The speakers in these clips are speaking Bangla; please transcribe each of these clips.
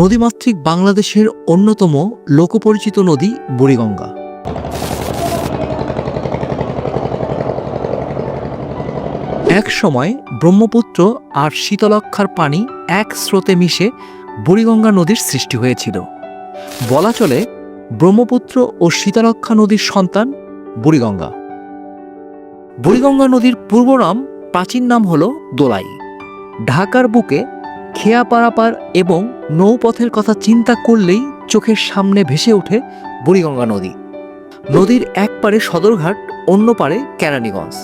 নদীমাতৃক বাংলাদেশের অন্যতম লোকপরিচিত নদী বুড়িগঙ্গা। এক সময় ব্রহ্মপুত্র আর শীতলক্ষার পানি এক স্রোতে মিশে বুড়িগঙ্গা নদীর সৃষ্টি হয়েছিল। বলা চলে ব্রহ্মপুত্র ও শীতলক্ষা নদীর সন্তান বুড়িগঙ্গা। বুড়িগঙ্গা নদীর পূর্ব নাম প্রাচীন নাম হল দোলাই। ঢাকার বুকে খেয়া পারাপার এবং নৌপথের কথা চিন্তা করলেই চোখের সামনে ভেসে ওঠে বুড়িগঙ্গা নদী। নদীর এক পারে সদরঘাট, অন্য পারে কেরানীগঞ্জ।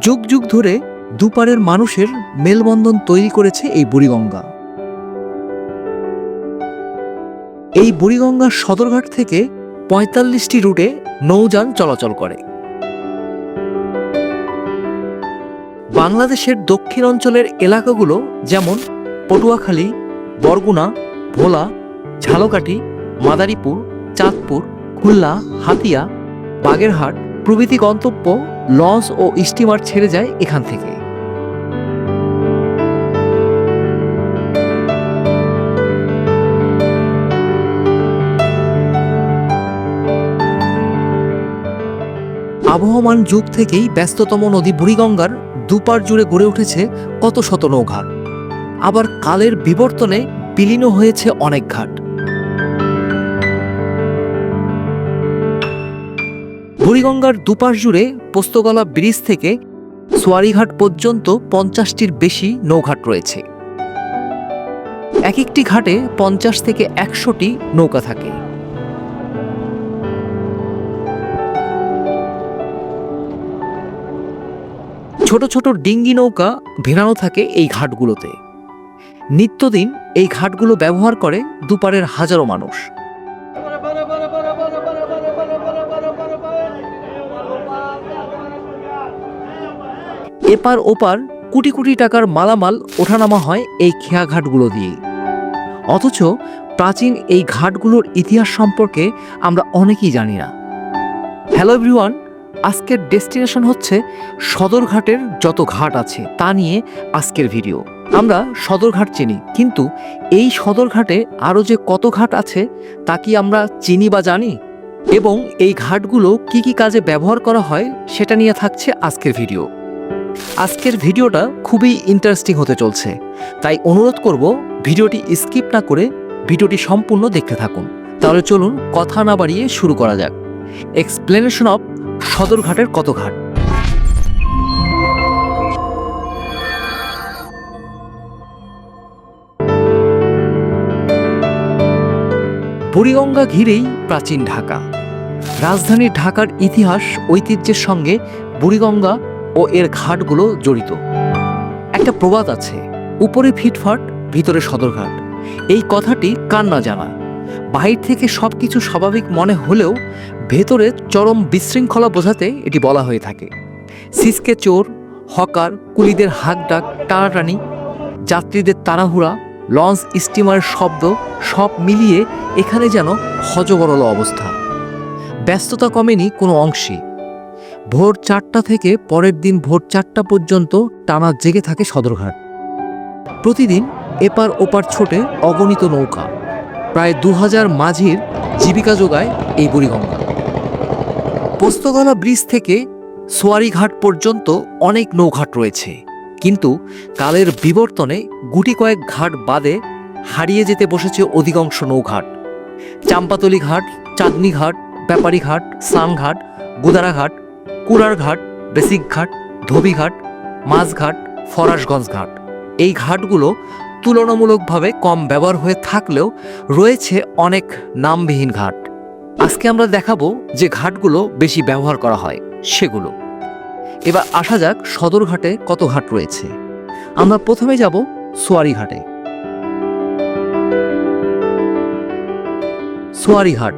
যুগ যুগ ধরে দুপারের মানুষের মেলবন্ধন তৈরি করেছে এই বুড়িগঙ্গা। এই বুড়িগঙ্গার সদরঘাট থেকে পঁয়তাল্লিশটি রুটে নৌযান চলাচল করে। বাংলাদেশের দক্ষিণ অঞ্চলের এলাকাগুলো যেমন পটুয়াখালী, বরগুনা, ভোলা, ঝালকাঠি, মাদারীপুর, চাঁদপুর, খুলনা, হাতিয়া, বাগেরহাট প্রভৃতি গন্তব্য লঞ্চ ও স্টিমার ছেড়ে যায় এখান থেকে। আবহমান যুগ থেকেই ব্যস্ততম নদী বুড়িগঙ্গার দুপার জুড়ে গড়ে উঠেছে কত শত নৌঘাট। আবার কালের বিবর্তনে বিলীন হয়েছে অনেক ঘাট। বুড়িগঙ্গার দুপাশ জুড়ে পোস্তগলা ব্রিজ থেকে সোয়ারিঘাট পর্যন্ত পঞ্চাশটির বেশি নৌঘাট রয়েছে। এক একটি ঘাটে পঞ্চাশ থেকে একশোটি নৌকা থাকে। ছোট ছোট ডিঙ্গি নৌকা ভেড়ানো থাকে এই ঘাটগুলোতে। নিত্যদিন এই ঘাটগুলো ব্যবহার করে দুপারের হাজারো মানুষ। এপার ওপার কোটি কোটি টাকার মালামাল ওঠানামা হয় এই খেয়া ঘাটগুলো দিয়ে অথচ প্রাচীন এই ঘাটগুলোর ইতিহাস সম্পর্কে আমরা অনেকেই জানি না। হ্যালো এভরিওয়ান, আজকের ডেস্টিনেশন হচ্ছে সদরঘাটের যত ঘাট আছে তা নিয়ে আজকের ভিডিও। আমরা সদরঘাট চিনি, কিন্তু এই সদরঘাটে আরও যে কত ঘাট আছে, তা কি আমরা চিনি বা জানি? এবং এই ঘাটগুলো কি কি কাজে ব্যবহার করা হয়, সেটা নিয়ে থাকছে আজকের ভিডিও। আজকের ভিডিওটা খুবই ইন্টারেস্টিং হতে চলছে, তাই অনুরোধ করব ভিডিওটি স্কিপ না করে ভিডিওটি সম্পূর্ণ দেখতে থাকুন। তাহলে চলুন কথা না বাড়িয়ে শুরু করা যাক। এক্সপ্লেনেশন অফ সদরঘাটের কত ঘাট। বুড়িগঙ্গা ঘিরেই প্রাচীন ঢাকা। রাজধানী ঢাকার ইতিহাস, ঐতিহ্যের সঙ্গে বুড়িগঙ্গা ও এর ঘাটগুলো জড়িত। একটা প্রবাদ আছে, উপরে ফিটফাট, ভিতরে সদরঘাট। এই কথাটি কার না জানা? বাহির থেকে সবকিছু স্বাভাবিক মনে হলেও ভেতরে চরম বিশৃঙ্খলা বোঝাতে এটি বলা হয়ে থাকে। সিসকে চোর, হকার, কুলিদের হাক ডাক টানাটানি, যাত্রীদের তাড়াহুড়া লঞ্চ স্টিমার শব্দ সব মিলিয়ে এখানে যেন হজবরল অবস্থা। ব্যস্ততা কমেনি কোনো অংশে। ভোর চারটা থেকে পরের দিন ভোর চারটা পর্যন্ত টানা জেগে থাকে সদরঘাট। প্রতিদিন এপার ওপার ছোটে অগণিত নৌকা। প্রায় দু হাজার মাঝির জীবিকা যোগায় এই বুড়িগঙ্গা। পোস্তগলা ব্রিজ থেকে সোয়ারিঘাট পর্যন্ত অনেক নৌঘাট রয়েছে। কিন্তু কালের বিবর্তনে গুটি কয়েক ঘাট বাদে হারিয়ে যেতে বসেছে অধিকাংশ নৌঘাট। চাম্পাতলি ঘাট, চাঁদনি ঘাট, ব্যাপারী ঘাট সানঘাট গুদারাঘাট কুড়ারঘাট বেসিক ঘাট ধোবিঘাট মাঝঘাট ফরাসগঞ্জ ঘাট। এই ঘাটগুলো তুলনামূলকভাবে কম ব্যবহার হয়ে থাকলেও রয়েছে অনেক নামবিহীন ঘাট। আজকে আমরা দেখাবো যে ঘাটগুলো বেশি ব্যবহার করা হয়, সেগুলো। এবার আসা যাক সদরঘাটে কত ঘাট রয়েছে। আমরা প্রথমে যাব সোয়ারি ঘাটে। সোয়ারি ঘাট।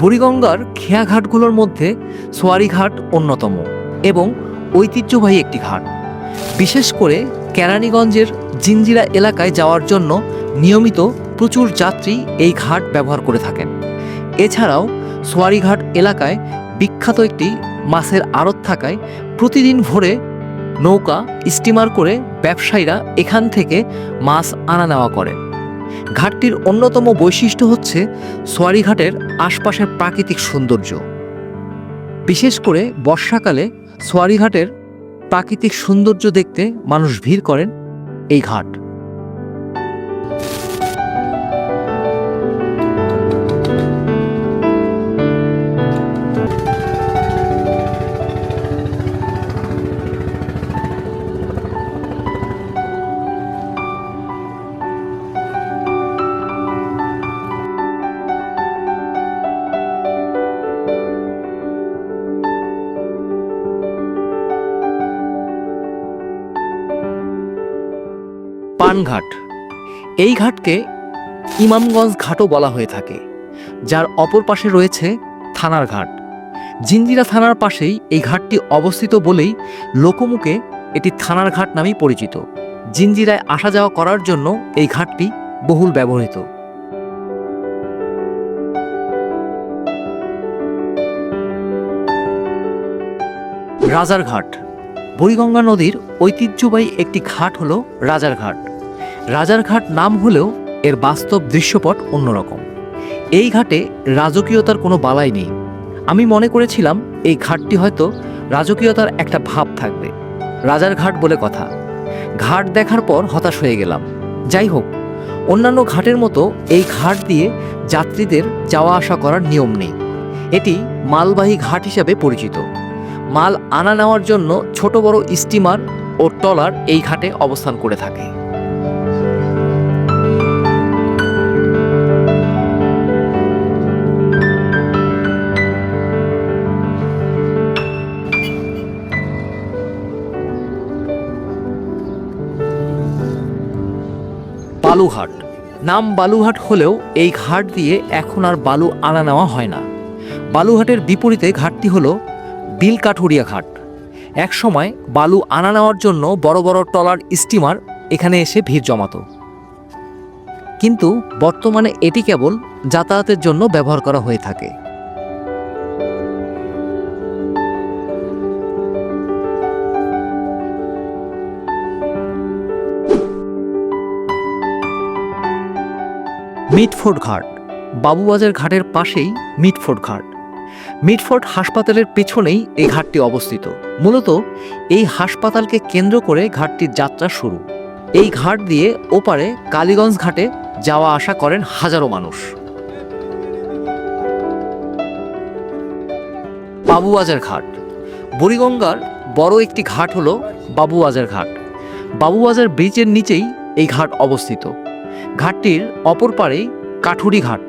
বুড়িগঙ্গার খেয়া ঘাটগুলোর মধ্যে সোয়ারি ঘাট অন্যতম এবং ঐতিহ্যবাহী একটি ঘাট। বিশেষ করে কেরানীগঞ্জের জিঞ্জিরা এলাকায় যাওয়ার জন্য নিয়মিত প্রচুর যাত্রী এই ঘাট ব্যবহার করে থাকেন। এছাড়াও সোয়ারিঘাট এলাকায় বিখ্যাত একটি মাছের আড়ত থাকায় প্রতিদিন ভোরে নৌকা, স্টিমার করে ব্যবসায়ীরা এখান থেকে মাছ আনা নেওয়া করে। ঘাটটির অন্যতম বৈশিষ্ট্য হচ্ছে সোয়ারিঘাটের আশপাশের প্রাকৃতিক সৌন্দর্য। বিশেষ করে বর্ষাকালে সোয়ারিঘাটের প্রাকৃতিক সৌন্দর্য দেখতে মানুষ ভিড় করেন এই ঘাট। পানঘাট এই ঘাটকে ইমামগঞ্জ ঘাটও বলা হয়ে থাকে, যার অপর পাশে রয়েছে থানার ঘাট। জিঞ্জিরা থানার পাশেই এই ঘাটটি অবস্থিত বলেই লোকমুখে এটি থানার ঘাট নামেই পরিচিত। জিঞ্জিরায় আসা যাওয়া করার জন্য এই ঘাটটি বহুল ব্যবহৃত। রাজারঘাট। বুড়িগঙ্গা নদীর ঐতিহ্যবাহী একটি ঘাট হলো রাজারঘাট। রাজারঘাট নাম হলেও এর বাস্তব দৃশ্যপট অন্যরকম। এই ঘাটে রাজকীয়তার কোনো বালাই নেই। আমি মনে করেছিলাম এই ঘাটটি হয়তো রাজকীয়তার একটা ভাব থাকবে। রাজার ঘাট বলে কথা। ঘাট দেখার পর হতাশ হয়ে গেলাম। যাই হোক, অন্যান্য ঘাটের মতো এই ঘাট দিয়ে যাত্রীদের যাওয়া আসা করার নিয়ম নেই। এটি মালবাহী ঘাট হিসাবে পরিচিত। মাল আনা নেওয়ার জন্য ছোট বড় স্টিমার ও ট্রলার এই ঘাটে অবস্থান করে থাকে। বালুঘাট নাম বালুঘাট হলেও এই ঘাট দিয়ে এখন আর বালু আনা নেওয়া হয় না। বালুঘাটের বিপরীতে ঘাটটি হল বিলকাঠুরিয়া ঘাট। এক সময় বালু আনা নেওয়ার জন্য বড় বড় ট্রলার স্টিমার এখানে এসে ভিড় জমাতো। কিন্তু বর্তমানে এটি কেবল যাতায়াতের জন্য ব্যবহার করা হয়ে থাকে। মিটফোর্ড ঘাট, বাবুবাজার ঘাটের পাশেই মিটফোর্ড ঘাট। মিটফোর্ড হাসপাতালের পেছনেই এই ঘাটটি অবস্থিত। মূলত এই হাসপাতালকে কেন্দ্র করে ঘাটটির যাত্রা শুরু। এই ঘাট দিয়ে ওপারে কালীগঞ্জ ঘাটে যাওয়া আসা করেন হাজারো মানুষ। বাবুবাজার ঘাট। বুড়িগঙ্গার বড় একটি ঘাট হলো বাবুবাজার ঘাট। বাবুবাজার ব্রিজের নিচেই এই ঘাট অবস্থিত। ঘাটটির অপর পারে কাঠুরি ঘাট।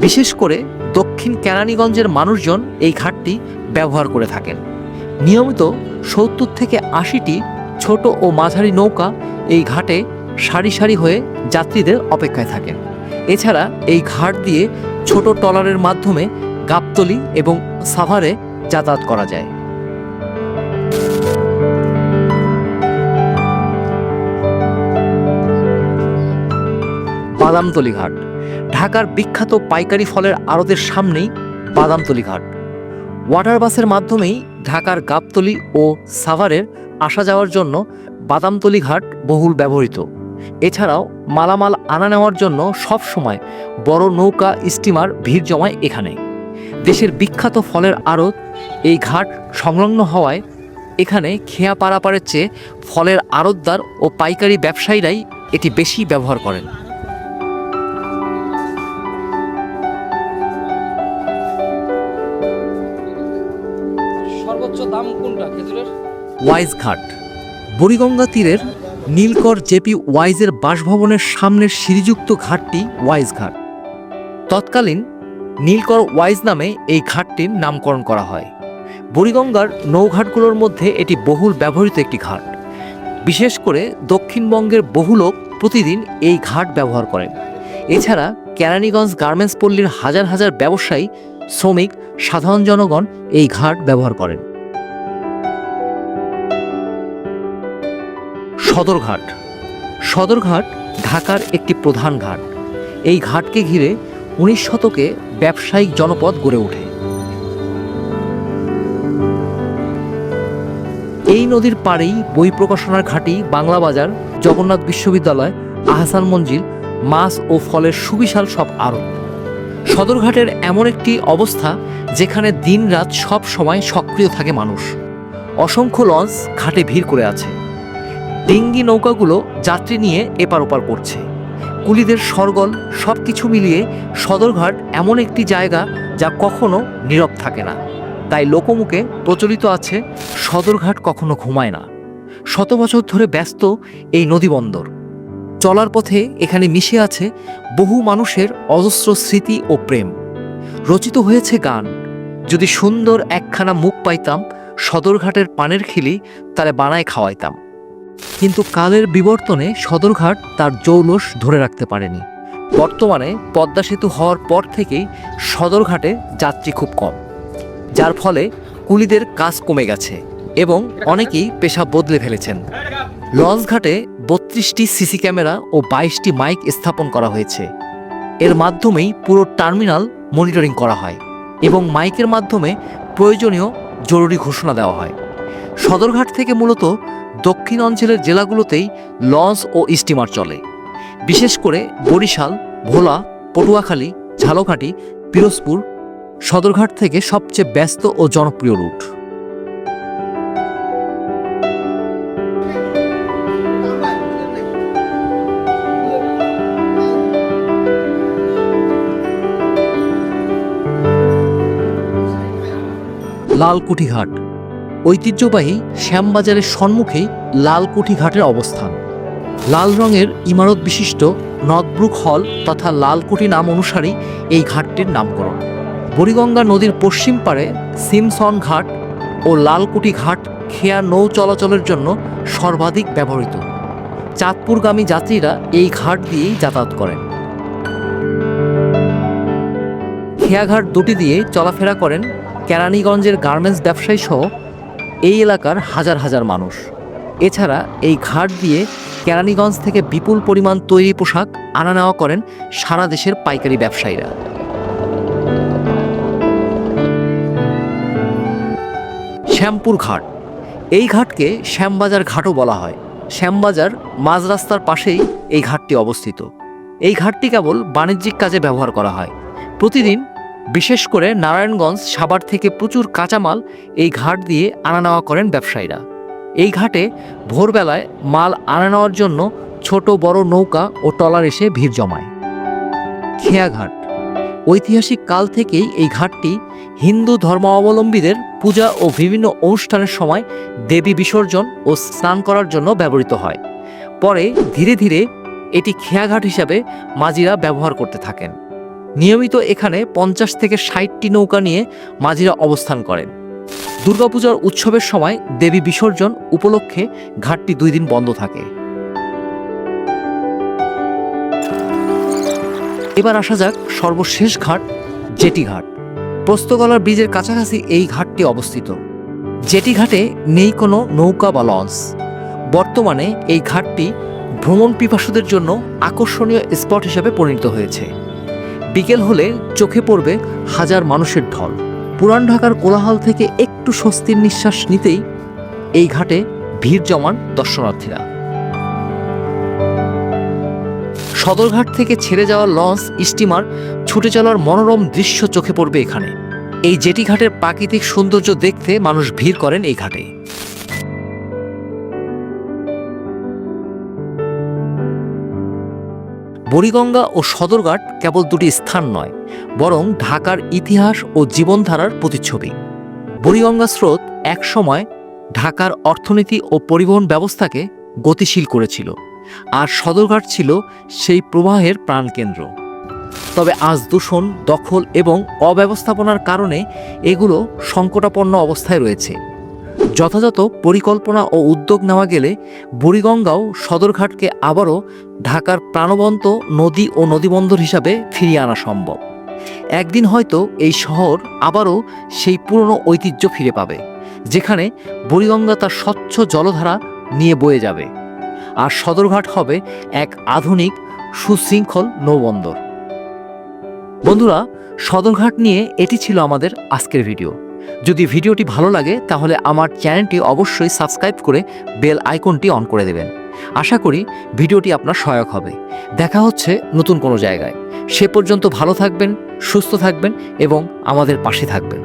বিশেষ করে দক্ষিণ কেরানীগঞ্জের মানুষজন এই ঘাটটি ব্যবহার করে থাকেন। নিয়মিত সত্তর থেকে আশিটি ছোট ও মাঝারি নৌকা এই ঘাটে সারি সারি হয়ে যাত্রীদের অপেক্ষায় থাকেন এছাড়া এই ঘাট দিয়ে ছোট ট্রলারের মাধ্যমে গাবতলি এবং সাভারে যাতায়াত করা যায়। বাদামতলি ঘাট ঢাকার বিখ্যাত পাইকারি ফলের আড়তের সামনেই বাদামতলি ঘাট ওয়াটার বাসের মাধ্যমেই ঢাকার গাবতলি ও সাভারের আসা যাওয়ার জন্য বাদামতলি ঘাট বহুল ব্যবহৃত। এছাড়াও মালামাল আনা নেওয়ার জন্য সব সময় বড় নৌকা, স্টিমার, ভিড় জমায় এখানে। দেশের বিখ্যাত ফলের আড়ত এই ঘাট সংলগ্ন হওয়ায় এখানে খেয়া পারাপারের চেয়ে ফলের আড়তদার ও পাইকারি ব্যবসায়ীরাই এটি বেশি ব্যবহার করেন। দাম কোনটা? খেজুরের? ওয়াইজ ঘাট। বুড়িগঙ্গা তীরের নীলকর জেপি ওয়াইজের বাসভবনের সামনের সিঁড়িযুক্ত ঘাটটি ওয়াইজ ঘাট। তৎকালীন নীলকর ওয়াইজ নামে এই ঘাটটির নামকরণ করা হয়। বুড়িগঙ্গার নৌঘাটগুলোর মধ্যে এটি বহুল ব্যবহৃত একটি ঘাট। বিশেষ করে দক্ষিণবঙ্গের বহু লোক প্রতিদিন এই ঘাট ব্যবহার করেন। এছাড়া কেরানীগঞ্জ গার্মেন্টস পল্লীর হাজার হাজার ব্যবসায়ী, শ্রমিক, সাধারণ জনগণ এই ঘাট ব্যবহার করেন। সদরঘাট। সদরঘাট ঢাকার একটি প্রধান ঘাট। এই ঘাটকে ঘিরে উনিশ শতকে ব্যবসায়িক জনপদ গড়ে ওঠে। এই নদীর পাড়েই বই প্রকাশনার ঘাঁটি বাংলা বাজার, জগন্নাথ বিশ্ববিদ্যালয়, আহসান মঞ্জিল, মাছ ও ফলের সুবিশাল সব আড়ত। সদরঘাটের এমন একটি অবস্থা যেখানে দিনরাত সব সময় সক্রিয় থাকে মানুষ। অসংখ্য লঞ্চ ঘাটে ভিড় করে আছে। ডিঙ্গি নৌকাগুলো যাত্রী নিয়ে এপার ওপার করছে। কুলিদের সরগল সব কিছু মিলিয়ে সদরঘাট এমন একটি জায়গা যা কখনো নীরব থাকে না। তাই লোকমুখে প্রচলিত আছে, সদরঘাট কখনো ঘুমায় না। শত বছর ধরে ব্যস্ত এই নদীবন্দর চলার পথে এখানে মিশে আছে বহু মানুষের অজস্র স্মৃতি ও প্রেম। রচিত হয়েছে গান। যদি সুন্দর একখানা মুখ পাইতাম, সদরঘাটের পানের খিলি তারে বানায় খাওয়াইতাম। কিন্তু কালের বিবর্তনে সদরঘাট তার জৌলস ধরে রাখতে পারেনি। বর্তমানে পদ্মা সেতু হওয়ার পর থেকেই সদরঘাটে যাত্রী খুব কম। যার ফলে কুলিদের কাজ কমে গেছে এবং অনেকেই পেশা বদলে ফেলেছেন। লঞ্চ ঘাটে বত্রিশটি সিসি ক্যামেরা ও বাইশটি মাইক স্থাপন করা হয়েছে। এর মাধ্যমেই পুরো টার্মিনাল মনিটরিং করা হয় এবং মাইকের মাধ্যমে প্রয়োজনীয় জরুরি ঘোষণা দেওয়া হয়। সদরঘাট থেকে মূলত দক্ষিণ অঞ্চলের জেলাগুলোতেই লঞ্চ ও স্টিমার চলে। বিশেষ করে বরিশাল, ভোলা, পটুয়াখালী, ঝালকাঠি, পিরোজপুর সদরঘাট থেকে সবচেয়ে ব্যস্ত ও জনপ্রিয় রুট। লালকুঠি ঘাট ঐতিহ্যবাহী শ্যামবাজারের সম্মুখেই লালকুঠি ঘাটের অবস্থান। লাল রঙের ইমারত বিশিষ্ট নদব্রুক হল তথা লালকুঠি নাম অনুসারেই এই ঘাটটির নামকরণ। বুড়িগঙ্গা নদীর পশ্চিম পারে সিমসন ঘাট ও লালকুঠি ঘাট খেয়া নৌ চলাচলের জন্য সর্বাধিক ব্যবহৃত। চাঁদপুরগামী যাত্রীরা এই ঘাট দিয়েই যাতায়াত করেন। খেয়াঘাট দুটি দিয়ে চলাফেরা করেন কেরানীগঞ্জের গার্মেন্টস ব্যবসায়ী সহ এই এলাকার হাজার হাজার মানুষ। এছাড়া এই ঘাট দিয়ে কেরানীগঞ্জ থেকে বিপুল পরিমাণ তৈরি পোশাক আনা নেওয়া করেন সারা দেশের পাইকারি ব্যবসায়ীরা। শ্যামপুর ঘাট। এই ঘাটকে শ্যামবাজার ঘাটও বলা হয়। শ্যামবাজার মাঝ রাস্তার পাশেই এই ঘাটটি অবস্থিত। এই ঘাটটি কেবল বাণিজ্যিক কাজে ব্যবহার করা হয়। প্রতিদিন বিশেষ করে নারায়ণগঞ্জ, সাভার থেকে প্রচুর কাঁচামাল এই ঘাট দিয়ে আনা নেওয়া করেন ব্যবসায়ীরা। এই ঘাটে ভোরবেলায় মাল আনা নেওয়ার জন্য ছোট, বড় নৌকা ও ট্রলার এসে ভিড় জমায়। খেয়াঘাট ঐতিহাসিক কাল থেকেই এই ঘাটটি হিন্দু ধর্মাবলম্বীদের পূজা ও বিভিন্ন অনুষ্ঠানের সময় দেবী বিসর্জন ও স্নান করার জন্য ব্যবহৃত হয়। পরে ধীরে ধীরে এটি খেয়াঘাট হিসাবে মাঝিরা ব্যবহার করতে থাকেন। নিয়মিত এখানে পঞ্চাশ থেকে ষাটটি নৌকা নিয়ে মাঝিরা অবস্থান করেন। দুর্গাপূজার উৎসবের সময় দেবী বিসর্জন উপলক্ষে ঘাটটি দুই দিন বন্ধ থাকে। এবার আসা যাক সর্বশেষ ঘাট, জেটি ঘাট। পোস্তগলার ব্রিজের কাছাকাছি এই ঘাটটি অবস্থিত। জেটি ঘাটে নেই কোনো নৌকা বা লঞ্চ। বর্তমানে এই ঘাটটি ভ্রমণ পিপাসুদের জন্য আকর্ষণীয় স্পট হিসেবে পরিণত হয়েছে। বিকেল হলে চোখে পড়বে হাজার মানুষের ঢল। পুরান ঢাকার কোলাহল থেকে একটু স্বস্তির নিঃশ্বাস নিতেই এই ঘাটে ভিড় জমান দর্শনার্থীরা। সদরঘাট থেকে ছেড়ে যাওয়া লঞ্চ, স্টিমার, ছুটে চলার মনোরম দৃশ্য চোখে পড়বে এখানে। এই জেটি ঘাটের প্রাকৃতিক সৌন্দর্য দেখতে মানুষ ভিড় করেন এই ঘাটে। বুড়িগঙ্গা ও সদরঘাট কেবল দুটি স্থান নয়, বরং ঢাকার ইতিহাস ও জীবনধারার প্রতিচ্ছবি। বুড়িগঙ্গা স্রোত একসময় ঢাকার অর্থনীতি ও পরিবহন ব্যবস্থাকে গতিশীল করেছিল, আর সদরঘাট ছিল সেই প্রবাহের প্রাণকেন্দ্র। তবে আজ দূষণ, দখল এবং অব্যবস্থাপনার কারণে এগুলো সংকটাপন্ন অবস্থায় রয়েছে। যথাযথ পরিকল্পনা ও উদ্যোগ নেওয়া গেলে বুড়িগঙ্গাও সদরঘাটকে আবারও ঢাকার প্রাণবন্ত নদী ও নদীবন্দর হিসাবে ফিরিয়ে আনা সম্ভব। একদিন হয়তো এই শহর আবারও সেই পুরনো ঐতিহ্য ফিরে পাবে, যেখানে বুড়িগঙ্গা তার স্বচ্ছ জলধারা নিয়ে বয়ে যাবে। আর সদরঘাট হবে এক আধুনিক, সুশৃঙ্খল নৌবন্দর। বন্ধুরা, সদরঘাট নিয়ে এটি ছিল আমাদের আজকের ভিডিও। যদি ভিডিওটি ভালো লাগে, তাহলে আমার চ্যানেলটি অবশ্যই সাবস্ক্রাইব করে বেল আইকনটি অন করে দেবেন। আশা করি ভিডিওটি আপনার সহায়ক হবে। দেখা হচ্ছে নতুন কোনো জায়গায়। সে পর্যন্ত ভালো থাকবেন, সুস্থ থাকবেন এবং আমাদের পাশে থাকবেন।